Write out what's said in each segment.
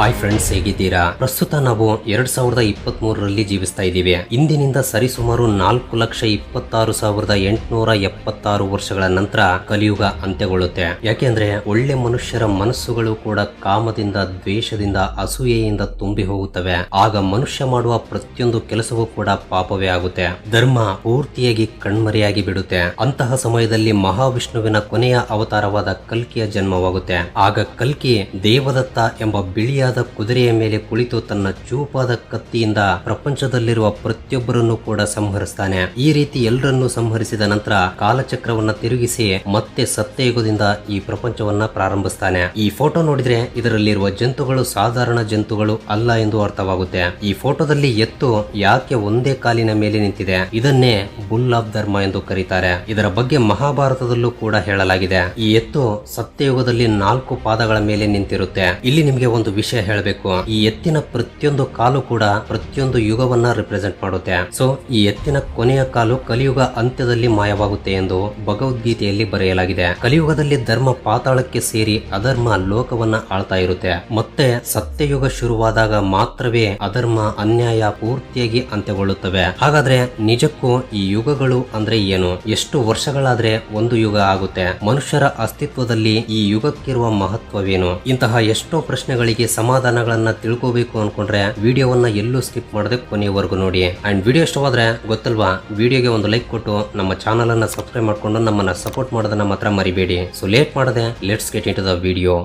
Hi friends ಹೇಗಿದ್ದೀರಾ? ಪ್ರಸ್ತುತ ನಾವು ಎರಡ್ ಸಾವಿರದ ಇಪ್ಪತ್ತ್ ಮೂರರಲ್ಲಿ ಜೀವಿಸ್ತಾ ಇದ್ದೀವಿ. ಇಂದಿನಿಂದ ಸರಿಸುಮಾರು ನಾಲ್ಕು ಲಕ್ಷ ಇಪ್ಪತ್ತಾರು ಸಾವಿರದ ಎಂಟುನೂರ ಎಪ್ಪತ್ತಾರು ವರ್ಷಗಳ ನಂತರ ಕಲಿಯುಗ ಅಂತ್ಯಗೊಳ್ಳುತ್ತೆ. ಯಾಕೆಂದ್ರೆ ಒಳ್ಳೆ ಮನುಷ್ಯರ ಮನಸ್ಸುಗಳು ಕೂಡ ಕಾಮದಿಂದ, ದ್ವೇಷದಿಂದ, ಅಸೂಯೆಯಿಂದ ತುಂಬಿ ಹೋಗುತ್ತವೆ. ಆಗ ಮನುಷ್ಯ ಮಾಡುವ ಪ್ರತಿಯೊಂದು ಕೆಲಸವೂ ಕೂಡ ಪಾಪವೇ ಆಗುತ್ತೆ. ಧರ್ಮ ಪೂರ್ತಿಯಾಗಿ ಕಣ್ಮರೆಯಾಗಿ ಬಿಡುತ್ತೆ. ಅಂತಹ ಸಮಯದಲ್ಲಿ ಮಹಾವಿಷ್ಣುವಿನ ಕೊನೆಯ ಅವತಾರವಾದ ಕಲ್ಕಿಯ ಜನ್ಮವಾಗುತ್ತೆ. ಆಗ ಕಲ್ಕಿ ದೇವದತ್ತ ಎಂಬ ಬಿಳಿಯಾದ ಕುದುರೆಯ ಮೇಲೆ ಕುಳಿತು ತನ್ನ ಚೂಪಾದ ಕತ್ತಿಯಿಂದ ಪ್ರಪಂಚದಲ್ಲಿರುವ ಪ್ರತಿಯೊಬ್ಬರನ್ನು ಕೂಡ ಸಂಹರಿಸ್ತಾನೆ. ಈ ರೀತಿ ಎಲ್ಲರನ್ನೂ ಸಂಹರಿಸಿದ ನಂತರ ಕಾಲಚಕ್ರವನ್ನ ತಿರುಗಿಸಿ ಮತ್ತೆ ಸತ್ಯಯುಗದಿಂದ ಈ ಪ್ರಪಂಚವನ್ನ ಪ್ರಾರಂಭಿಸ್ತಾನೆ. ಈ ಫೋಟೋ ನೋಡಿದ್ರೆ ಇದರಲ್ಲಿರುವ ಜಂತುಗಳು ಸಾಧಾರಣ ಜಂತುಗಳು ಅಲ್ಲ ಎಂದು ಅರ್ಥವಾಗುತ್ತೆ. ಈ ಫೋಟೋದಲ್ಲಿ ಎತ್ತು ಯಾಕೆ ಒಂದೇ ಕಾಲಿನ ಮೇಲೆ ನಿಂತಿದೆ? ಇದನ್ನೇ ಬುಲ್ ಆಫ್ ಧರ್ಮ ಎಂದು ಕರೀತಾರೆ. ಇದರ ಬಗ್ಗೆ ಮಹಾಭಾರತದಲ್ಲೂ ಕೂಡ ಹೇಳಲಾಗಿದೆ. ಈ ಎತ್ತು ಸತ್ಯಯುಗದಲ್ಲಿ ನಾಲ್ಕು ಪಾದಗಳ ಮೇಲೆ ನಿಂತಿರುತ್ತೆ. ಇಲ್ಲಿ ನಿಮಗೆ ಒಂದು ವಿಷಯ ಹೇಳಬೇಕು, ಈ ಎತ್ತಿನ ಪ್ರತಿಯೊಂದು ಕಾಲು ಕೂಡ ಪ್ರತಿಯೊಂದು ಯುಗವನ್ನ ರಿಪ್ರೆಸೆಂಟ್ ಮಾಡುತ್ತೆ. ಸೊ ಈ ಎತ್ತಿನ ಕೊನೆಯ ಕಾಲು ಕಲಿಯುಗ ಅಂತ್ಯದಲ್ಲಿ ಮಾಯವಾಗುತ್ತೆ ಎಂದು ಭಗವದ್ಗೀತೆಯಲ್ಲಿ ಬರೆಯಲಾಗಿದೆ. ಕಲಿಯುಗದಲ್ಲಿ ಧರ್ಮ ಪಾತಾಳಕ್ಕೆ ಸೇರಿ ಅಧರ್ಮ ಲೋಕವನ್ನ ಆಳ್ತಾ ಇರುತ್ತೆ. ಮತ್ತೆ ಸತ್ಯಯುಗ ಶುರುವಾದಾಗ ಮಾತ್ರವೇ ಅಧರ್ಮ ಅನ್ಯಾಯ ಪೂರ್ತಿಯಾಗಿ ಅಂತ್ಯಗೊಳ್ಳುತ್ತವೆ. ಹಾಗಾದ್ರೆ ನಿಜಕ್ಕೂ ಈ ಯುಗಗಳು ಅಂದ್ರೆ ಏನು? ಎಷ್ಟು ವರ್ಷಗಳಾದ್ರೆ ಒಂದು ಯುಗ ಆಗುತ್ತೆ? ಮನುಷ್ಯರ ಅಸ್ತಿತ್ವದಲ್ಲಿ ಈ ಯುಗಕ್ಕಿರುವ ಮಹತ್ವವೇನು? ಇಂತಹ ಎಷ್ಟೋ ಪ್ರಶ್ನೆಗಳಿಗೆ ಸಮಾಧಾನಗಳನ್ನ ತಿಳ್ಕೋಬೇಕು ಅನ್ಕೊಂಡ್ರೆ ವಿಡಿಯೋವನ್ನ ಎಲ್ಲೂ ಸ್ಕಿಪ್ ಮಾಡದೆ ಕೊನೆಯವರೆಗೂ ನೋಡಿ. ಅಂಡ್ ವಿಡಿಯೋ ಇಷ್ಟವಾದ್ರೆ ಗೊತ್ತಲ್ವಾ, ವಿಡಿಯೋಗೆ ಒಂದು ಲೈಕ್ ಕೊಟ್ಟು ನಮ್ಮ ಚಾನಲ್ ಅನ್ನ ಸಬ್ಸ್ಕ್ರೈಬ್ ಮಾಡ್ಕೊಂಡು ನಮ್ಮನ್ನ ಸಪೋರ್ಟ್ ಮಾಡೋದನ್ನ ಮಾತ್ರ ಮರಿಬೇಡಿ. ಸೊ ಲೇಟ್ ಮಾಡದೆ let's get in the video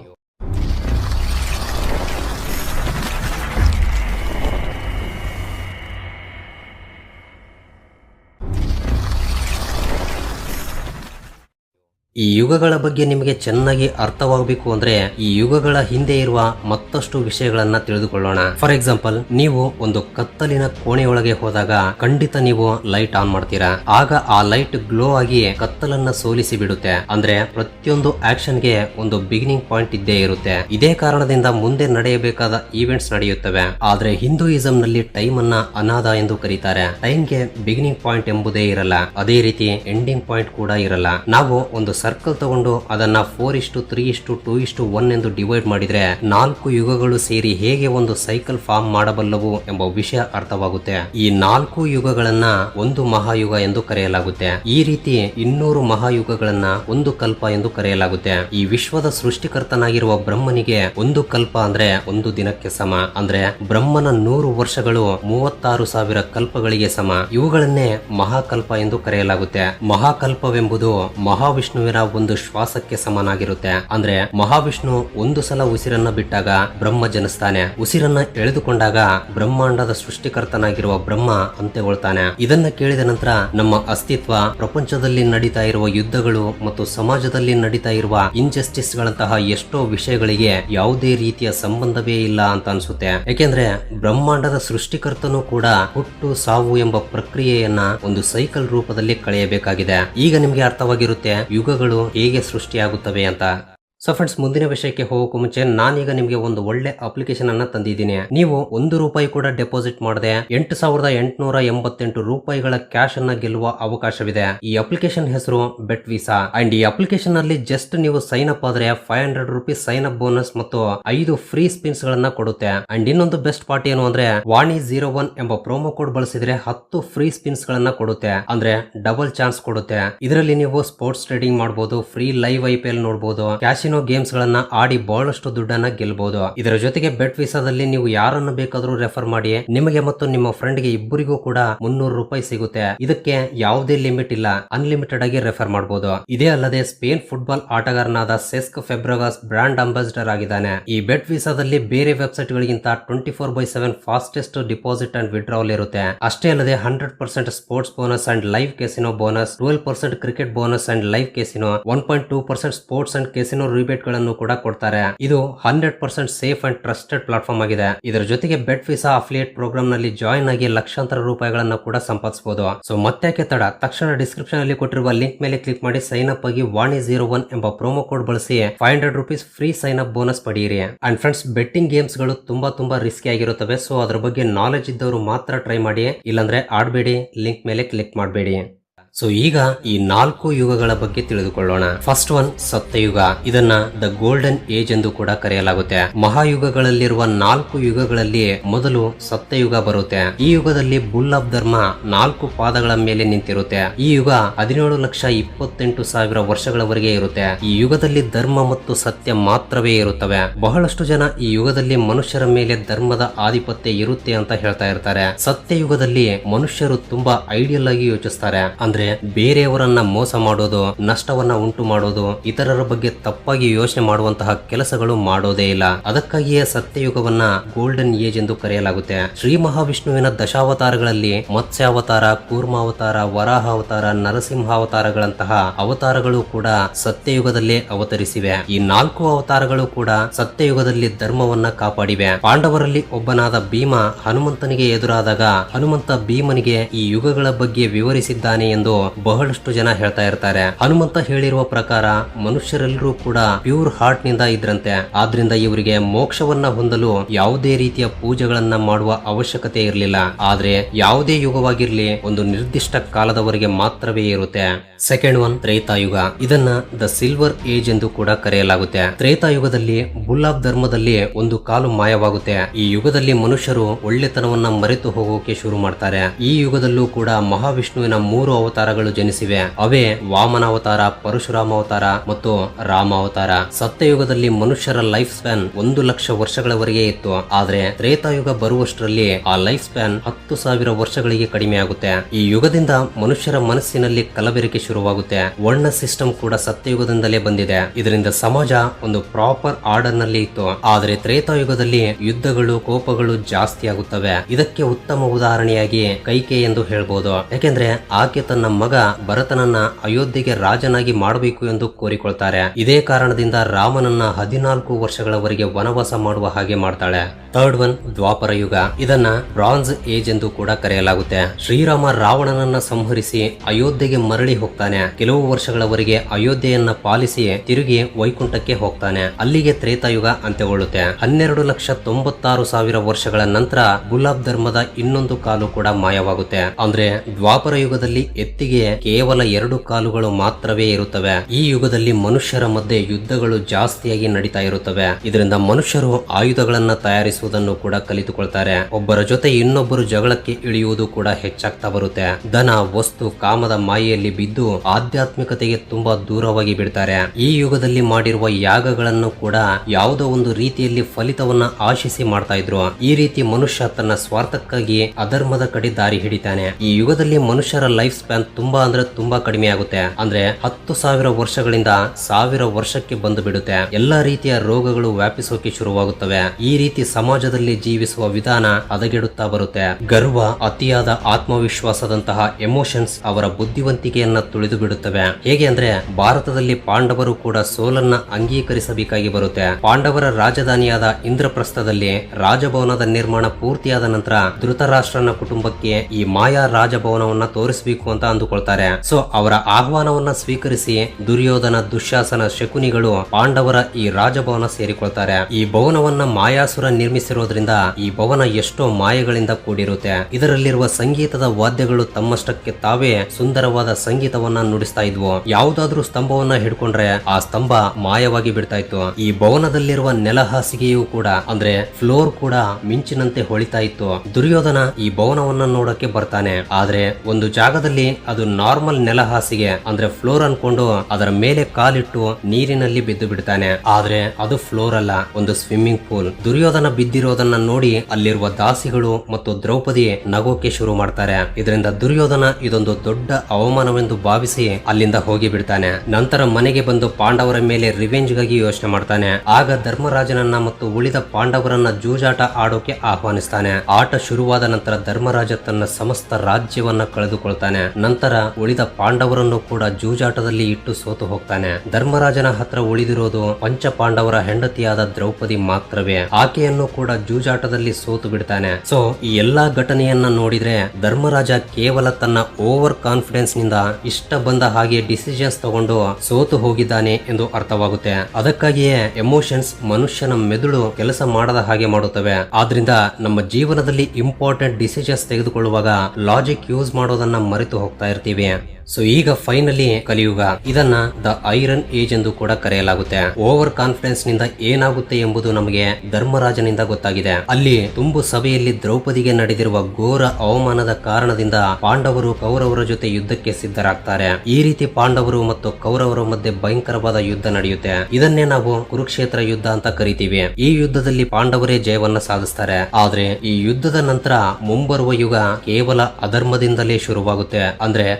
ಈ ಯುಗಗಳ ಬಗ್ಗೆ ನಿಮಗೆ ಚೆನ್ನಾಗಿ ಅರ್ಥವಾಗಬೇಕು ಅಂದ್ರೆ ಈ ಯುಗಗಳ ಹಿಂದೆ ಇರುವ ಮತ್ತಷ್ಟು ವಿಷಯಗಳನ್ನ ತಿಳಿದುಕೊಳ್ಳೋಣ. ಫಾರ್ ಎಕ್ಸಾಂಪಲ್ ನೀವು ಒಂದು ಕತ್ತಲಿನ ಕೋಣೆಯೊಳಗೆ ಹೋದಾಗ ಖಂಡಿತ ನೀವು ಲೈಟ್ ಆನ್ ಮಾಡ್ತೀರಾ. ಆಗ ಆ ಲೈಟ್ ಗ್ಲೋ ಆಗಿ ಕತ್ತಲನ್ನ ಸೋಲಿಸಿ ಬಿಡುತ್ತೆ. ಅಂದ್ರೆ ಪ್ರತಿಯೊಂದು ಆಕ್ಷನ್ಗೆ ಒಂದು ಬಿಗಿನಿಂಗ್ ಪಾಯಿಂಟ್ ಇದ್ದೇ ಇರುತ್ತೆ. ಇದೇ ಕಾರಣದಿಂದ ಮುಂದೆ ನಡೆಯಬೇಕಾದ ಈವೆಂಟ್ಸ್ ನಡೆಯುತ್ತವೆ. ಆದ್ರೆ ಹಿಂದೂಯಿಸಂ ನಲ್ಲಿ ಟೈಮ್ ಅನ್ನ ಅನಾಥ ಎಂದು ಕರೀತಾರೆ. ಟೈಮ್ಗೆ ಬಿಗಿನಿಂಗ್ ಪಾಯಿಂಟ್ ಎಂಬುದೇ ಇರಲ್ಲ. ಅದೇ ರೀತಿ ಎಂಡಿಂಗ್ ಪಾಯಿಂಟ್ ಕೂಡ ಇರಲ್ಲ. ನಾವು ಒಂದು ಸರ್ಕಲ್ ತಗೊಂಡು ಅದನ್ನ ಫೋರ್ ಇಷ್ಟು ತ್ರೀ ಇಷ್ಟು ಟೂ ಇಷ್ಟು ಒನ್ ಎಂದು ಡಿವೈಡ್ ಮಾಡಿದ್ರೆ ನಾಲ್ಕು ಯುಗಗಳು ಸೇರಿ ಹೇಗೆ ಒಂದು ಸೈಕಲ್ ಫಾರ್ಮ್ ಮಾಡಬಲ್ಲವು ಎಂಬ ವಿಷಯ ಅರ್ಥವಾಗುತ್ತೆ. ಈ ನಾಲ್ಕು ಯುಗಗಳನ್ನ ಒಂದು ಮಹಾಯುಗ ಎಂದು ಕರೆಯಲಾಗುತ್ತೆ. ಈ ರೀತಿ ಇನ್ನೂರು ಮಹಾಯುಗಗಳನ್ನ ಒಂದು ಕಲ್ಪ ಎಂದು ಕರೆಯಲಾಗುತ್ತೆ. ಈ ವಿಶ್ವದ ಸೃಷ್ಟಿಕರ್ತನಾಗಿರುವ ಬ್ರಹ್ಮನಿಗೆ ಒಂದು ಕಲ್ಪ ಅಂದ್ರೆ ಒಂದು ದಿನಕ್ಕೆ ಸಮ. ಅಂದ್ರೆ ಬ್ರಹ್ಮನ ನೂರು ವರ್ಷಗಳು ಮೂವತ್ತಾರು ಸಾವಿರ ಕಲ್ಪಗಳಿಗೆ ಸಮ. ಇವುಗಳನ್ನೇ ಮಹಾಕಲ್ಪ ಎಂದು ಕರೆಯಲಾಗುತ್ತೆ. ಮಹಾಕಲ್ಪವೆಂಬುದು ಮಹಾವಿಷ್ಣುವಿನ ಒಂದು ಶ್ವಾಸಕ್ಕೆ ಸಮನಾಗಿರುತ್ತೆ. ಅಂದ್ರೆ ಮಹಾವಿಷ್ಣು ಒಂದು ಸಲ ಉಸಿರನ್ನ ಬಿಟ್ಟಾಗ ಬ್ರಹ್ಮ ಜನಿಸ್ತಾನೆ. ಉಸಿರನ್ನ ಎಳೆದುಕೊಂಡಾಗ ಬ್ರಹ್ಮಾಂಡದ ಸೃಷ್ಟಿಕರ್ತನಾಗಿರುವ ಬ್ರಹ್ಮ ಅಂತ್ಯಗೊಳ್ತಾನೆ. ಇದನ್ನ ಕೇಳಿದ ನಂತರ ನಮ್ಮ ಅಸ್ತಿತ್ವ, ಪ್ರಪಂಚದಲ್ಲಿ ನಡೀತಾ ಇರುವ ಯುದ್ಧಗಳು ಮತ್ತು ಸಮಾಜದಲ್ಲಿ ನಡೀತಾ ಇರುವ ಇನ್ಜಸ್ಟಿಸ್ ಗಳಂತಹ ಎಷ್ಟೋ ವಿಷಯಗಳಿಗೆ ಯಾವುದೇ ರೀತಿಯ ಸಂಬಂಧವೇ ಇಲ್ಲ ಅಂತ ಅನ್ಸುತ್ತೆ. ಯಾಕೆಂದ್ರೆ ಬ್ರಹ್ಮಾಂಡದ ಸೃಷ್ಟಿಕರ್ತನು ಕೂಡ ಹುಟ್ಟು, ಸಾವು ಎಂಬ ಪ್ರಕ್ರಿಯೆಯನ್ನ ಒಂದು ಸೈಕಲ್ ರೂಪದಲ್ಲಿ ಕಳೆಯಬೇಕಾಗಿದೆ. ಈಗ ನಿಮ್ಗೆ ಅರ್ಥವಾಗಿರುತ್ತೆ, ಯುಗಗಳು ಹೇಗೆ ಸೃಷ್ಟಿಯಾಗುತ್ತವೆ ಅಂತ ಸೊ ಫ್ರೆಂಡ್ಸ್ ಮುಂದಿನ ವಿಷಯಕ್ಕೆ ಹೋಗೋಕ್ಕೂ ಮುಂಚೆ ನಾನೀಗ ನಿಮಗೆ ಒಂದು ಒಳ್ಳೆ ಅಪ್ಲಿಕೇಶನ್ ಅನ್ನ ತಂದಿದ್ದೀನಿ. ನೀವು ಒಂದು ರೂಪಾಯಿ ಕೂಡ ಡೆಪಾಸಿಟ್ ಮಾಡದೆ, ಎಂಟು ಸಾವಿರದ ಎಂಟುನೂರ ಎಂಬತ್ತೆಂಟು ರೂಪಾಯಿಗಳ ಕ್ಯಾಶ್ ಅನ್ನ ಗೆಲ್ಲುವ ಅವಕಾಶವಿದೆ. ಈ ಅಪ್ಲಿಕೇಶನ್ ಹೆಸರು ಬೆಟ್ ವೀಸಾ ಅಂಡ್ ಈ ಅಪ್ಲಿಕೇಶನ್ನಲ್ಲಿ ಜಸ್ಟ್ ನೀವು ಸೈನ್ ಅಪ್ ಆದ್ರೆ five hundred rupees sign up bonus ಮತ್ತು ಐದು ಫ್ರೀ ಸ್ಪಿನ್ಸ್ ಗಳನ್ನ ಕೊಡುತ್ತೆ. ಅಂಡ್ ಇನ್ನೊಂದು ಬೆಸ್ಟ್ ಪಾರ್ಟ್ ಏನು ಅಂದ್ರೆ ವಾಣಿ ಜೀರೋ ಒನ್ ಎಂಬ ಪ್ರೋಮೋ ಕೋಡ್ ಬಳಸಿದ್ರೆ ಹತ್ತು ಫ್ರೀ ಸ್ಪಿನ್ಸ್ ಗಳನ್ನ ಕೊಡುತ್ತೆ. ಅಂದ್ರೆ ಡಬಲ್ ಚಾನ್ಸ್ ಕೊಡುತ್ತೆ. ಇದರಲ್ಲಿ ನೀವು ಸ್ಪೋರ್ಟ್ಸ್ ಟ್ರೇಡಿಂಗ್ ಮಾಡಬಹುದು free live I P L ನೋಡಬಹುದು ಕ್ಯಾಸಿನೋ ಗೇಮ್ಸ್ ಗಳನ್ನ ಆಡಿ ಬಹಳಷ್ಟು ದುಡ್ಡನ್ನ ಗೆಲ್ಲಬಹುದು ಇದರ ಜೊತೆಗೆ ಬೆಟ್ ವಿಸಾದಲ್ಲಿ ನೀವು ಯಾರನ್ನು ಬೇಕಾದರೂ ರೆಫರ್ ಮಾಡಿ ನಿಮಗೆ ಮತ್ತು ನಿಮ್ಮ ಫ್ರೆಂಡ್ಗೆ ಇಬ್ಬರಿಗೂ ಕೂಡ ಮುನ್ನೂರು ರೂಪಾಯಿ ಸಿಗುತ್ತೆ. ಇದಕ್ಕೆ ಯಾವುದೇ ಲಿಮಿಟ್ ಇಲ್ಲ. ಅನ್ಲಿಮಿಟೆಡ್ ಆಗಿ ರೆಫರ್ ಮಾಡಬಹುದು ಇದೇ ಅಲ್ಲದೆ ಸ್ಪೇನ್ ಫುಟ್ಬಾಲ್ ಆಟಗಾರನಾದ ಸೆಸ್ಕ್ ಫೆಬ್ರಗಾಸ್ ಬ್ರಾಂಡ್ ಅಂಬಾಸಿಡರ್ ಆಗಿದ್ದಾನೆ. ಈ ಬೆಟ್ ವಿಸಾದಲ್ಲಿ ಬೇರೆ ವೆಬ್ಸೈಟ್ ಗಳಿಗಿಂತ twenty four by seven fastest deposit and withdrawal ಇರುತ್ತೆ. ಅಷ್ಟೇ ಅಲ್ಲದೆ hundred percent sports bonus and live casino bonus twelve percent cricket bonus and live casino one point two percent sports and casino ರಿಬೇಟ್ಗಳನ್ನು ಕೂಡ ಕೊಡ್ತಾರೆ. ಇದು hundred percent safe and trusted platform ಆಗಿದೆ. ಇದರ ಜೊತೆಗೆ bait visa affiliate ಪ್ರೋಗ್ರಾಮ್ನಲ್ಲಿ join ಆಗಿ ಲಕ್ಷಾಂತರ ರೂಪಾಯಿಗಳನ್ನು ಕೂಡ ಸಂಪಾದಿಸಬಹುದು ಸೊ ಮತ್ತೆ ತಡ? ತಕ್ಷಣ ಡಿಸ್ಕ್ರಿಪ್ಷನ್ ಅಲ್ಲಿ ಕೊಟ್ಟಿರುವ ಲಿಂಕ್ ಮೇಲೆ ಕ್ಲಿಕ್ ಮಾಡಿ ಸೈನ್ ಅಪ್ ಆಗಿ ವಾಣಿ ಜೀರೋ ಒನ್ ಎಂಬ ಪ್ರೋಮೋ ಕೋಡ್ ಬಳಸಿ five hundred rupees free sign up bonus ಪಡೆಯಿರಿ. ಅಂಡ್ ಫ್ರೆಂಡ್ಸ್, ಬೆಟ್ಟಿಂಗ್ ಗೇಮ್ಸ್ಗಳು ತುಂಬಾ ತುಂಬಾ ರಿಸ್ಕಿ ಆಗಿರುತ್ತವೆ. ಸೊ ಅದ್ರ ಬಗ್ಗೆ ನಾಲೆಜ್ ಇದ್ದವರು ಮಾತ್ರ ಟ್ರೈ ಮಾಡಿ. ಇಲ್ಲಾಂದ್ರೆ ಆಡಬೇಡಿ. ಲಿಂಕ್ ಮೇಲೆ ಕ್ಲಿಕ್ ಮಾಡಬೇಡಿ. ಸೊ ಈಗ ಈ ನಾಲ್ಕು ಯುಗಗಳ ಬಗ್ಗೆ ತಿಳಿದುಕೊಳ್ಳೋಣ. ಫಸ್ಟ್ ಒನ್ ಸತ್ಯಯುಗ. ಇದನ್ನ ದ ಗೋಲ್ಡನ್ ಏಜ್ ಎಂದು ಕೂಡ ಕರೆಯಲಾಗುತ್ತೆ. ಮಹಾಯುಗಗಳಲ್ಲಿರುವ ನಾಲ್ಕು ಯುಗಗಳಲ್ಲಿ ಮೊದಲು ಸತ್ಯಯುಗ ಬರುತ್ತೆ. ಈ ಯುಗದಲ್ಲಿ ಬುಲ್ ಆಫ್ ಧರ್ಮ ನಾಲ್ಕು ಪಾದಗಳ ಮೇಲೆ ನಿಂತಿರುತ್ತೆ. ಈ ಯುಗ ಹದಿನೇಳು ಲಕ್ಷ ಇಪ್ಪತ್ತೆಂಟು ಸಾವಿರ ವರ್ಷಗಳವರೆಗೆ ಇರುತ್ತೆ. ಈ ಯುಗದಲ್ಲಿ ಧರ್ಮ ಮತ್ತು ಸತ್ಯ ಮಾತ್ರವೇ ಇರುತ್ತವೆ. ಬಹಳಷ್ಟು ಜನ ಈ ಯುಗದಲ್ಲಿ ಮನುಷ್ಯರ ಮೇಲೆ ಧರ್ಮದ ಆಧಿಪತ್ಯ ಇರುತ್ತೆ ಅಂತ ಹೇಳ್ತಾ ಇರ್ತಾರೆ. ಸತ್ಯ ಯುಗದಲ್ಲಿ ಮನುಷ್ಯರು ತುಂಬಾ ಐಡಿಯಲ್ ಆಗಿ ಯೋಚಿಸ್ತಾರೆ. ಅಂದ್ರೆ ಬೇರೆಯವರನ್ನ ಮೋಸ ಮಾಡೋದು, ನಷ್ಟವನ್ನ ಉಂಟು ಮಾಡೋದು, ಇತರರ ಬಗ್ಗೆ ತಪ್ಪಾಗಿ ಯೋಚನೆ ಮಾಡುವಂತಹ ಕೆಲಸಗಳು ಮಾಡೋದೇ ಇಲ್ಲ. ಅದಕ್ಕಾಗಿಯೇ ಸತ್ಯಯುಗವನ್ನ ಗೋಲ್ಡನ್ ಏಜ್ ಎಂದು ಕರೆಯಲಾಗುತ್ತೆ. ಶ್ರೀ ಮಹಾವಿಷ್ಣುವಿನ ದಶಾವತಾರಗಳಲ್ಲಿ ಮತ್ಸ್ಯಾವತಾರ, ಕೂರ್ಮಾವತಾರ ವರಾಹ ಅವತಾರ ನರಸಿಂಹಾವತಾರಗಳಂತಹ ಅವತಾರಗಳು ಕೂಡ ಸತ್ಯಯುಗದಲ್ಲೇ ಅವತರಿಸಿವೆ. ಈ ನಾಲ್ಕು ಅವತಾರಗಳು ಕೂಡ ಸತ್ಯಯುಗದಲ್ಲಿ ಧರ್ಮವನ್ನ ಕಾಪಾಡಿವೆ. ಪಾಂಡವರಲ್ಲಿ ಒಬ್ಬನಾದ ಭೀಮ ಹನುಮಂತನಿಗೆ ಎದುರಾದಾಗ ಹನುಮಂತ ಭೀಮನಿಗೆ ಈ ಯುಗಗಳ ಬಗ್ಗೆ ವಿವರಿಸಿದ್ದಾನೆ ಎಂದು ಬಹಳಷ್ಟು ಜನ ಹೇಳ್ತಾ ಇರ್ತಾರೆ. ಹನುಮಂತ ಹೇಳಿರುವ ಪ್ರಕಾರ ಮನುಷ್ಯರೆಲ್ಲರೂ ಕೂಡ ಪ್ಯೂರ್ ಹಾರ್ಟ್ನಿಂದ ಇದ್ರಂತೆ. ಆದ್ರಿಂದ ಇವರಿಗೆ ಮೋಕ್ಷವನ್ನ ಹೊಂದಲು ಯಾವುದೇ ರೀತಿಯ ಪೂಜೆಗಳನ್ನ ಮಾಡುವ ಅವಶ್ಯಕತೆ ಇರಲಿಲ್ಲ. ಆದ್ರೆ ಯಾವುದೇ ಯುಗವಾಗಿರ್ಲಿ, ಒಂದು ನಿರ್ದಿಷ್ಟ ಕಾಲದವರೆಗೆ ಮಾತ್ರವೇ ಇರುತ್ತೆ. ಸೆಕೆಂಡ್ ಒನ್ ತ್ರೇತಾಯುಗ. ಇದನ್ನ ದ ಸಿಲ್ವರ್ ಏಜ್ ಎಂದು ಕೂಡ ಕರೆಯಲಾಗುತ್ತೆ. ತ್ರೇತಾಯುಗದಲ್ಲಿ ಬುಲ್ ಆಫ್ ಧರ್ಮದಲ್ಲಿ ಒಂದು ಕಾಲು ಮಾಯವಾಗುತ್ತೆ. ಈ ಯುಗದಲ್ಲಿ ಮನುಷ್ಯರು ಒಳ್ಳೆತನವನ್ನ ಮರೆತು ಹೋಗೋಕೆ ಶುರು ಮಾಡ್ತಾರೆ. ಈ ಯುಗದಲ್ಲೂ ಕೂಡ ಮಹಾವಿಷ್ಣುವಿನ ಮೂರು ಅವತಾರಗಳು ಜನಿಸಿವೆ. ಅವೇ ವಾಮನ ಅವತಾರ ಪರಶುರಾಮ ಅವತಾರ ಮತ್ತು ರಾಮ ಅವತಾರ ಸತ್ಯಯುಗದಲ್ಲಿ ಮನುಷ್ಯರ ಲೈಫ್ ಸ್ಪ್ಯಾನ್ ಒಂದು ಲಕ್ಷ ವರ್ಷಗಳವರೆಗೆ ಇತ್ತು. ಆದ್ರೆ ತ್ರೇತಾಯುಗ ಬರುವಷ್ಟರಲ್ಲಿ ಆ ಲೈಫ್ ಸ್ಪ್ಯಾನ್ ಹತ್ತು ಸಾವಿರ ವರ್ಷಗಳಿಗೆ ಕಡಿಮೆ ಆಗುತ್ತೆ. ಈ ಯುಗದಿಂದ ಮನುಷ್ಯರ ಮನಸ್ಸಿನಲ್ಲಿ ಕಲಬೆರಕೆ ಶುರುವಾಗುತ್ತೆ. ವರ್ಣ ಸಿಸ್ಟಮ್ ಕೂಡ ಸತ್ಯಯುಗದಿಂದಲೇ ಬಂದಿದೆ. ಇದರಿಂದ ಸಮಾಜ ಒಂದು ಪ್ರಾಪರ್ ಆರ್ಡರ್ನಲ್ಲಿ ಇತ್ತು. ಆದ್ರೆ ತ್ರೇತಾಯುಗದಲ್ಲಿ ಯುದ್ಧಗಳು, ಕೋಪಗಳು ಜಾಸ್ತಿ ಆಗುತ್ತವೆ. ಇದಕ್ಕೆ ಉತ್ತಮ ಉದಾಹರಣೆಯಾಗಿ ಕೈಕೆ ಎಂದು ಹೇಳ್ಬೋದು. ಯಾಕೆಂದ್ರೆ ಆಕೆ ತನ್ನ ಮಗ ಭರತನನ್ನ ಅಯೋಧ್ಯೆಗೆ ರಾಜನಾಗಿ ಮಾಡಬೇಕು ಎಂದು ಕೋರಿಕೊಳ್ತಾರೆ. ಇದೇ ಕಾರಣದಿಂದ ರಾಮನನ್ನ ಹದಿನಾಲ್ಕು ವರ್ಷಗಳವರೆಗೆ ವನವಾಸ ಮಾಡುವ ಹಾಗೆ ಮಾಡ್ತಾಳೆ. ಥರ್ಡ್ ಒನ್ ದ್ವಾಪರ ಯುಗ. ಇದನ್ನ ಬ್ರಾನ್ಸ್ ಏಜ್ ಎಂದು ಕೂಡ ಕರೆಯಲಾಗುತ್ತೆ. ಶ್ರೀರಾಮ ರಾವಣನನ್ನ ಸಂಹರಿಸಿ ಅಯೋಧ್ಯೆಗೆ ಮರಳಿ ಹೋಗ್ತಾನೆ. ಕೆಲವು ವರ್ಷಗಳವರೆಗೆ ಅಯೋಧ್ಯೆಯನ್ನ ಪಾಲಿಸಿ ತಿರುಗಿ ವೈಕುಂಠಕ್ಕೆ ಹೋಗ್ತಾನೆ. ಅಲ್ಲಿಗೆ ತ್ರೇತಾಯುಗ ಅಂತ್ಯಗೊಳ್ಳುತ್ತೆ. ಹನ್ನೆರಡು ಲಕ್ಷ ತೊಂಬತ್ತಾರು ಸಾವಿರ ವರ್ಷಗಳ ನಂತರ ಗುಲಾಬ್ ಧರ್ಮದ ಇನ್ನೊಂದು ಕಾಲು ಕೂಡ ಮಾಯವಾಗುತ್ತೆ. ಅಂದ್ರೆ ದ್ವಾಪರ ಯುಗದಲ್ಲಿ ಎತ್ತಿಗೆ ಕೇವಲ ಎರಡು ಕಾಲುಗಳು ಮಾತ್ರವೇ ಇರುತ್ತವೆ. ಈ ಯುಗದಲ್ಲಿ ಮನುಷ್ಯರ ಮಧ್ಯೆ ಯುದ್ಧಗಳು ಜಾಸ್ತಿಯಾಗಿ ನಡೀತಾ ಇರುತ್ತವೆ. ಇದರಿಂದ ಮನುಷ್ಯರು ಆಯುಧಗಳನ್ನ ತಯಾರಿಸುವುದನ್ನು ಕೂಡ ಕಲಿತುಕೊಳ್ತಾರೆ. ಒಬ್ಬರ ಜೊತೆ ಇನ್ನೊಬ್ಬರು ಜಗಳಕ್ಕೆ ಇಳಿಯುವುದು ಕೂಡ ಹೆಚ್ಚಾಗ್ತಾ ಬರುತ್ತೆ. ಧನ, ವಸ್ತು, ಕಾಮದ ಮಾಯೆಯಲ್ಲಿ ಬಿದ್ದು ಆಧ್ಯಾತ್ಮಿಕತೆಗೆ ತುಂಬಾ ದೂರವಾಗಿ ಬಿಡ್ತಾರೆ. ಈ ಯುಗದಲ್ಲಿ ಮಾಡಿರುವ ಯಾಗಗಳನ್ನು ಕೂಡ ಯಾವುದೋ ಒಂದು ರೀತಿಯಲ್ಲಿ ಫಲಿತವನ್ನ ಆಶಿಸಿ ಮಾಡ್ತಾ ಇದ್ರು. ಈ ರೀತಿ ಮನುಷ್ಯ ತನ್ನ ಸ್ವಾರ್ಥಕ್ಕಾಗಿ ಅಧರ್ಮದ ಕಡೆ ದಾರಿ ಹಿಡಿತಾನೆ. ಈ ಯುಗದಲ್ಲಿ ಮನುಷ್ಯರ ಲೈಫ್ ಸ್ಪ್ಯಾನ್ ತುಂಬಾ ಅಂದ್ರೆ ತುಂಬಾ ಕಡಿಮೆ ಆಗುತ್ತೆ. ಅಂದ್ರೆ ಹತ್ತು ಸಾವಿರ ವರ್ಷಗಳಿಂದ ಸಾವಿರ ವರ್ಷಕ್ಕೆ ಬಂದು ಬಿಡುತ್ತೆ. ಎಲ್ಲಾ ರೀತಿಯ ರೋಗಗಳು ವ್ಯಾಪಿಸೋಕೆ ಶುರುವಾಗುತ್ತವೆ. ಈ ರೀತಿ ಸಮಾಜದಲ್ಲಿ ಜೀವಿಸುವ ವಿಧಾನ ಹದಗೆಡುತ್ತಾ ಬರುತ್ತೆ. ಗರ್ವ, ಅತಿಯಾದ ಆತ್ಮವಿಶ್ವಾಸದಂತಹ ಎಮೋಷನ್ಸ್ ಅವರ ಬುದ್ಧಿವಂತಿಕೆಯನ್ನ ತುಳಿದು ಬಿಡುತ್ತವೆ. ಹೇಗೆ ಅಂದ್ರೆ ಭಾರತದಲ್ಲಿ ಪಾಂಡವರು ಕೂಡ ಸೋಲನ್ನ ಅಂಗೀಕರಿಸಬೇಕಾಗಿ ಬರುತ್ತೆ. ಪಾಂಡವರ ರಾಜಧಾನಿಯಾದ ಇಂದ್ರಪ್ರಸ್ಥದಲ್ಲಿ ರಾಜಭವನದ ನಿರ್ಮಾಣ ಪೂರ್ತಿಯಾದ ನಂತರ ಧೃತರಾಷ್ಟ್ರನ ಕುಟುಂಬಕ್ಕೆ ಈ ಮಾಯಾ ರಾಜಭವನವನ್ನ ತೋರಿಸಬೇಕು ಅಂತ ಅಂದುಕೊಳ್ತಾರೆ ಸೊ ಅವರ ಆಹ್ವಾನವನ್ನ ಸ್ವೀಕರಿಸಿ ದುರ್ಯೋಧನ ದುಶಾಸನ ಶಕುನಿಗಳು ಪಾಂಡವರ ಈ ರಾಜಭವನ ಸೇರಿಕೊಳ್ತಾರೆ. ಈ ಭವನವನ್ನ ಮಾಯಾಸುರ ನಿರ್ಮಿಸಿರೋದ್ರಿಂದ ಈ ಭವನ ಎಷ್ಟೋ ಮಾಯಗಳಿಂದ ಕೂಡಿರುತ್ತೆ. ಇದರಲ್ಲಿರುವ ಸಂಗೀತದ ವಾದ್ಯಗಳು ತಮ್ಮಷ್ಟಕ್ಕೆ ತಾವೇ ಸುಂದರವಾದ ಸಂಗೀತವನ್ನ ನುಡಿಸ್ತಾ ಇದ್ವು. ಯಾವುದಾದ್ರೂ ಸ್ತಂಭವನ್ನ ಹಿಡ್ಕೊಂಡ್ರೆ ಆ ಸ್ತಂಭ ಮಾಯವಾಗಿ ಬಿಡ್ತಾ ಇತ್ತು. ಈ ಭವನದಲ್ಲಿರುವ ನೆಲ ಹಾಸಿಗೆಯೂ ಕೂಡ, ಅಂದ್ರೆ ಫ್ಲೋರ್ ಕೂಡ ಮಿಂಚಿನಂತೆ ಹೊಳಿತಾ ಇತ್ತು. ದುರ್ಯೋಧನ ಈ ಭವನವನ್ನ ನೋಡಕ್ಕೆ ಬರ್ತಾನೆ. ಆದ್ರೆ ಒಂದು ಜಾಗದಲ್ಲಿ ಅದು ನಾರ್ಮಲ್ ನೆಲ ಹಾಸಿಗೆ, ಅಂದ್ರೆ ಫ್ಲೋರ್ ಅನ್ಕೊಂಡು ಅದರ ಮೇಲೆ ಕಾಲಿಟ್ಟು ನೀರಿನಲ್ಲಿ ಬಿದ್ದು ಬಿಡ್ತಾನೆ. ಆದ್ರೆ ಅದು ಫ್ಲೋರ್ ಅಲ್ಲ, ಒಂದು ಸ್ವಿಮ್ಮಿಂಗ್ ಪೂಲ್. ದುರ್ಯೋಧನ ಬಿದ್ದಿರೋದನ್ನ ನೋಡಿ ಅಲ್ಲಿರುವ ದಾಸಿಗಳು ಮತ್ತು ದ್ರೌಪದಿ ನಗೋಕೆ ಶುರು ಮಾಡ್ತಾರೆ. ಇದರಿಂದ ದುರ್ಯೋಧನ ಇದೊಂದು ದೊಡ್ಡ ಅವಮಾನವೆಂದು ಭಾವಿಸಿ ಅಲ್ಲಿಂದ ಹೋಗಿ ಬಿಡ್ತಾನೆ. ನಂತರ ಮನೆಗೆ ಬಂದು ಪಾಂಡವರ ಮೇಲೆ ರಿವೆಂಜ್ಗಾಗಿ ಯೋಚನೆ ಮಾಡ್ತಾನೆ. ಆಗ ಧರ್ಮರಾಜನನ್ನ ಮತ್ತು ಉಳಿದ ಪಾಂಡವರನ್ನ ಜೂಜಾಟ ಆಡೋಕೆ ಆಹ್ವಾನಿಸ್ತಾನೆ. ಆಟ ಶುರುವಾದ ನಂತರ ಧರ್ಮರಾಜ ತನ್ನ ಸಮಸ್ತ ರಾಜ್ಯವನ್ನ ಕಳೆದುಕೊಳ್ತಾನೆ. ನಂತರ ಉಳಿದ ಪಾಂಡವರನ್ನು ಕೂಡ ಜೂಜಾಟದಲ್ಲಿ ಇಟ್ಟು ಸೋತು ಹೋಗ್ತಾನೆ. ಧರ್ಮರಾಜನ ಹತ್ರ ಉಳಿದಿರೋದು ಪಂಚ ಪಾಂಡವರ ಹೆಂಡತಿಯಾದ ದ್ರೌಪದಿ ಮಾತ್ರವೇ. ಆಕೆಯನ್ನು ಕೂಡ ಜೂಜಾಟದಲ್ಲಿ ಸೋತು ಬಿಡ್ತಾನೆ. ಸೊ ಈ ಎಲ್ಲಾ ಘಟನೆಯನ್ನ ನೋಡಿದ್ರೆ ಧರ್ಮರಾಜ ಕೇವಲ ತನ್ನ ಓವರ್ ಕಾನ್ಫಿಡೆನ್ಸ್ನಿಂದ ಇಷ್ಟ ಬಂದ ಹಾಗೆ ಡಿಸಿಷನ್ಸ್ ತಗೊಂಡು ಸೋತು ಹೋಗಿದ್ದಾನೆ ಎಂದು ಅರ್ಥವಾಗುತ್ತೆ. ಅದಕ್ಕಾಗಿಯೇ ಎಮೋಷನ್ಸ್ ಮನುಷ್ಯನ ಮೆದುಳು ಕೆಲಸ ಮಾಡದ ಹಾಗೆ ಮಾಡುತ್ತವೆ. ಆದ್ರಿಂದ ನಮ್ಮ ಜೀವನದಲ್ಲಿ ಇಂಪಾರ್ಟೆಂಟ್ ಡಿಸಿಷನ್ಸ್ ತೆಗೆದುಕೊಳ್ಳುವಾಗ ಲಾಜಿಕ್ ಯೂಸ್ ಮಾಡೋದನ್ನ ಮರೆತು ಹೋಗ್ತಾ ಇರ್ತೀವಿ. ಸೊ ಈಗ ಫೈನಲಿ ಕಲಿಯುಗ. ಇದನ್ನ ದ ಐರನ್ ಏಜ್ ಎಂದು ಕೂಡ ಕರೆಯಲಾಗುತ್ತೆ. ಓವರ್ ಕಾನ್ಫಿಡೆನ್ಸ್ನಿಂದ ಏನಾಗುತ್ತೆ ಎಂಬುದು ನಮಗೆ ಧರ್ಮರಾಜನಿಂದ ಗೊತ್ತಾಗಿದೆ. ಅಲ್ಲಿ ತುಂಬು ಸಭೆಯಲ್ಲಿ ದ್ರೌಪದಿಗೆ ನಡೆದಿರುವ ಘೋರ ಅವಮಾನದ ಕಾರಣದಿಂದ ಪಾಂಡವರು ಕೌರವರ ಜೊತೆ ಯುದ್ಧಕ್ಕೆ ಸಿದ್ಧರಾಗ್ತಾರೆ. ಈ ರೀತಿ ಪಾಂಡವರು ಮತ್ತು ಕೌರವರ ಮಧ್ಯೆ ಭಯಂಕರವಾದ ಯುದ್ಧ ನಡೆಯುತ್ತೆ. ಇದನ್ನೇ ನಾವು ಕುರುಕ್ಷೇತ್ರ ಯುದ್ಧ ಅಂತ ಕರಿತೀವಿ. ಈ ಯುದ್ಧದಲ್ಲಿ ಪಾಂಡವರೇ ಜಯವನ್ನ ಸಾಧಿಸ್ತಾರೆ. ಆದ್ರೆ ಈ ಯುದ್ಧದ ನಂತರ ಮುಂಬರುವ ಯುಗ ಕೇವಲ ಅಧರ್ಮದಿಂದಲೇ ಶುರುವಾಗುತ್ತೆ.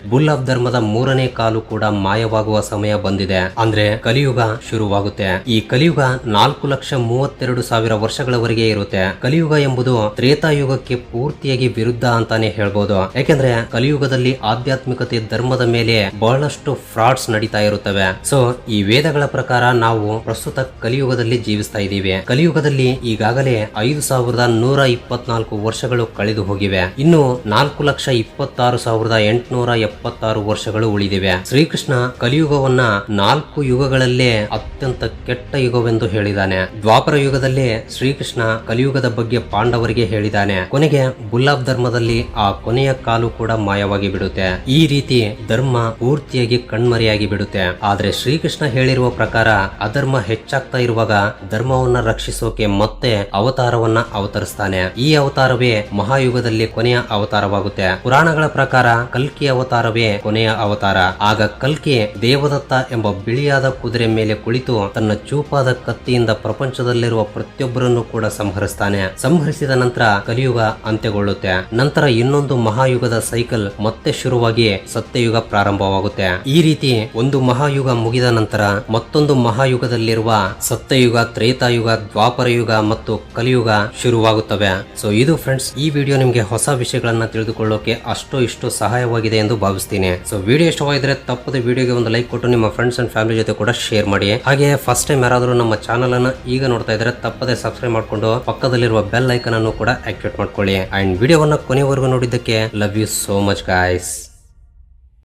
ಬುಲ್ ಆಫ್ ಧರ್ಮದ ಮೂರನೇ ಕಾಲು ಕೂಡ ಮಾಯವಾಗುವ ಸಮಯ ಬಂದಿದೆ. ಅಂದ್ರೆ ಕಲಿಯುಗ ಶುರುವಾಗುತ್ತೆ. ಈ ಕಲಿಯುಗ ನಾಲ್ಕು ಲಕ್ಷ ಮೂವತ್ತೆರಡು ಸಾವಿರ ವರ್ಷಗಳವರೆಗೆ ಇರುತ್ತೆ. ಕಲಿಯುಗ ಎಂಬುದು ತ್ರೇತಾಯುಗಕ್ಕೆ ಪೂರ್ತಿಯಾಗಿ ವಿರುದ್ಧ ಅಂತಾನೆ ಹೇಳ್ಬೋದು. ಯಾಕೆಂದ್ರೆ ಕಲಿಯುಗದಲ್ಲಿ ಆಧ್ಯಾತ್ಮಿಕತೆ ಧರ್ಮದ ಮೇಲೆ ಬಹಳಷ್ಟು ಫ್ರಾಡ್ಸ್ ನಡೀತಾ ಇರುತ್ತವೆ. ಸೊ, ಈ ವೇದಗಳ ಪ್ರಕಾರ ನಾವು ಪ್ರಸ್ತುತ ಕಲಿಯುಗದಲ್ಲಿ ಜೀವಿಸ್ತಾ ಇದ್ದೀವಿ. ಕಲಿಯುಗದಲ್ಲಿ ಈಗಾಗಲೇ ಐದು ಸಾವಿರದ ನೂರ ಇಪ್ಪತ್ನಾಲ್ಕು ವರ್ಷಗಳು ಕಳೆದು ಹೋಗಿವೆ. ಇನ್ನು ನಾಲ್ಕು ಲಕ್ಷ ಇಪ್ಪತ್ತಾರು ಸಾವಿರದ ಎಂಟುನೂರ ಎಪ್ಪತ್ತಾರು ವರ್ಷಗಳು ಉಳಿದಿವೆ. ಶ್ರೀಕೃಷ್ಣ ಕಲಿಯುಗವನ್ನ ನಾಲ್ಕು ಯುಗಗಳಲ್ಲೇ ಅತ್ಯಂತ ಕೆಟ್ಟ ಯುಗವೆಂದು ಹೇಳಿದಾನೆ ದ್ವಾಪರ ಯುಗದಲ್ಲಿ ಶ್ರೀಕೃಷ್ಣ ಕಲಿಯುಗದ ಬಗ್ಗೆ ಪಾಂಡವರಿಗೆ ಹೇಳಿದಾನೆ ಕೊನೆಗೆ ಗುಲಾಬ್ ಧರ್ಮದಲ್ಲಿ ಆ ಕೊನೆಯ ಕಾಲು ಕೂಡ ಮಾಯವಾಗಿ ಬಿಡುತ್ತೆ. ಈ ರೀತಿ ಧರ್ಮ ಪೂರ್ತಿಯಾಗಿ ಕಣ್ಮರೆಯಾಗಿ ಬಿಡುತ್ತೆ. ಆದ್ರೆ ಶ್ರೀಕೃಷ್ಣ ಹೇಳಿರುವ ಪ್ರಕಾರ ಅಧರ್ಮ ಹೆಚ್ಚಾಗ್ತಾ ಇರುವಾಗ ಧರ್ಮವನ್ನ ರಕ್ಷಿಸೋಕೆ ಮತ್ತೆ ಅವತಾರವನ್ನ ಅವತರಿಸ್ತಾನೆ. ಈ ಅವತಾರವೇ ಮಹಾಯುಗದಲ್ಲಿ ಕೊನೆಯ ಅವತಾರವಾಗುತ್ತೆ. ಪುರಾಣಗಳ ಪ್ರಕಾರ ಕಲ್ಕಿ ಅವತಾರವೇ ಕೊನೆಯ ಅವತಾರ. ಆಗ ಕಲ್ಕಿ ದೇವದತ್ತ ಎಂಬ ಬಿಳಿಯಾದ ಕುದುರೆ ಮೇಲೆ ಕುಳಿತು ತನ್ನ ಚೂಪಾದ ಕತ್ತಿಯಿಂದ ಪ್ರಪಂಚದಲ್ಲಿರುವ ಪ್ರತಿಯೊಬ್ಬರನ್ನು ಕೂಡ ಸಂಹರಿಸ್ತಾನೆ. ಸಂಹರಿಸಿದ ನಂತರ ಕಲಿಯುಗ ಅಂತ್ಯಗೊಳ್ಳುತ್ತೆ. ನಂತರ ಇನ್ನೊಂದು ಮಹಾಯುಗದ ಸೈಕಲ್ ಮತ್ತೆ ಶುರುವಾಗಿ ಸತ್ಯಯುಗ ಪ್ರಾರಂಭವಾಗುತ್ತೆ. ಈ ರೀತಿ ಒಂದು ಮಹಾಯುಗ ಮುಗಿದ ನಂತರ ಮತ್ತೊಂದು ಮಹಾಯುಗದಲ್ಲಿರುವ ಸತ್ಯಯುಗ, ತ್ರೇತಾಯುಗ ದ್ವಾಪರ ಯುಗ ಮತ್ತು ಕಲಿಯುಗ ಶುರುವಾಗುತ್ತವೆ. ಸೊ ಇದು ಫ್ರೆಂಡ್ಸ್ ಈ ವಿಡಿಯೋ ನಿಮಗೆ ಹೊಸ ವಿಷಯಗಳನ್ನ ತಿಳಿದುಕೊಳ್ಳೋಕೆ ಅಷ್ಟು ಇಷ್ಟು ಸಹಾಯವಾಗಿದೆ. ಎಂದು ಭಾವಿಸ್ತೀನಿ. ಸೊ ವಿಡಿಯೋ ಇಷ್ಟವಾಗಿದ್ರೆ ತಪ್ಪದೆ ವಿಡಿಯೋಗೆ ಒಂದು ಲೈಕ್ ಕೊಟ್ಟು ನಿಮ್ಮ ಫ್ರೆಂಡ್ಸ್ ಅಂಡ್ ಫ್ಯಾಮಿಲಿ ಜೊತೆ ಕೂಡ ಶೇರ್ ಮಾಡಿ. ಹಾಗೆ ಫಸ್ಟ್ ಟೈಮ್ ಯಾರಾದರೂ ನಮ್ಮ ಚಾನಲ್ ಅನ್ನ ಈಗ ನೋಡ್ತಾ ಇದ್ರೆ ತಪ್ಪದೆ ಸಬ್ಸ್ಕ್ರೈಬ್ ಮಾಡಿಕೊಂಡು ಪಕ್ಕದಲ್ಲಿರುವ ಬೆಲ್ ಐಕನ್ ಅನ್ನು ಕೂಡ ಆಕ್ಟಿವೇಟ್ ಮಾಡ್ಕೊಳ್ಳಿ. ಅಂಡ್ ವಿಡಿಯೋವನ್ನ ಕೊನೆವರೆಗೂ ನೋಡಿದ್ದಕ್ಕೆ love you so much guys